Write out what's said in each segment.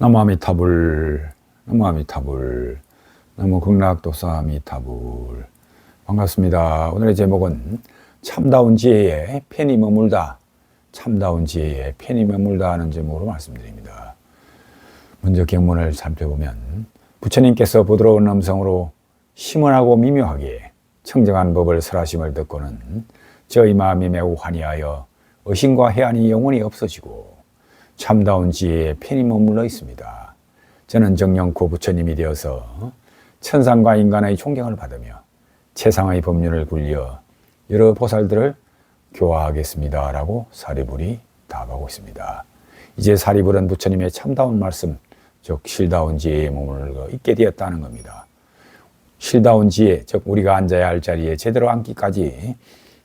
나무 아미타불, 나무 아미타불, 나무 극락도사 아미타불. 반갑습니다. 오늘의 제목은 참다운 지혜에 편히 머물다. 참다운 지혜에 편히 머물다 하는 제목으로 말씀드립니다. 먼저 경문을 살펴보면 부처님께서 부드러운 음성으로 심원하고 미묘하게 청정한 법을 설하심을 듣고는 저희 마음이 매우 환희하여 의심과 해안이 영원히 없어지고 참다운 지혜에 편히 머물러 있습니다. 저는 정령코 부처님이 되어서 천상과 인간의 존경을 받으며 최상의 법륜을 굴려 여러 보살들을 교화하겠습니다. 라고 사리불이 답하고 있습니다. 이제 사리불은 부처님의 참다운 말씀, 즉 실다운 지혜에 머물러 있게 되었다는 겁니다. 실다운 지혜, 즉 우리가 앉아야 할 자리에 제대로 앉기까지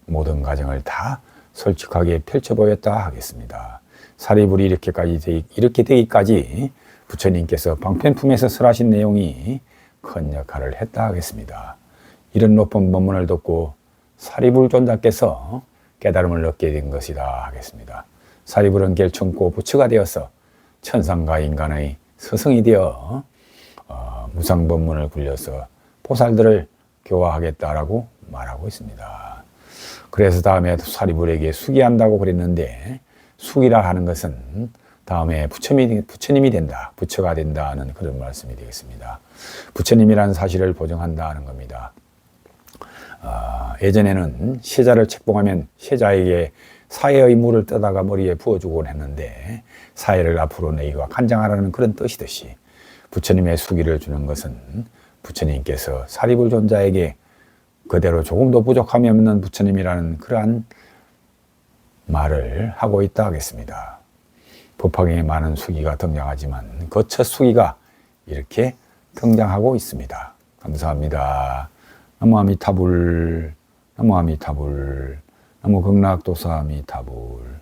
모든 과정을 다 솔직하게 펼쳐보였다 하겠습니다. 사리불이 이렇게까지 되기, 이렇게 되기까지 부처님께서 방편품에서 설하신 내용이 큰 역할을 했다 하겠습니다. 이런 높은 법문을 듣고 사리불 존자께서 깨달음을 얻게 된 것이다 하겠습니다. 사리불은 결청코 부처가 되어서 천상과 인간의 스승이 되어 어, 무상법문을 굴려서 보살들을 교화하겠다라고 말하고 있습니다. 그래서 다음에 사리불에게 수기한다고 그랬는데 수기라 하는 것은 다음에 부처님이, 부처님이 된다, 부처가 된다는 그런 말씀이 되겠습니다. 부처님이라는 사실을 보정한다는 겁니다. 어, 예전에는 세자를 책봉하면 세자에게 사회의 물을 떠다가 머리에 부어주곤 했는데 사회를 앞으로 내기와 간장하라는 그런 뜻이듯이 부처님의 수기를 주는 것은 부처님께서 사리불 존자에게 그대로 조금도 부족함이 없는 부처님이라는 그러한 말을 하고 있다 하겠습니다. 법화경에 많은 수기가 등장하지만 그 첫 수기가 이렇게 등장하고 있습니다. 감사합니다. 나무 아미타불, 나무 아미타불, 나무 극락도사 아미타불.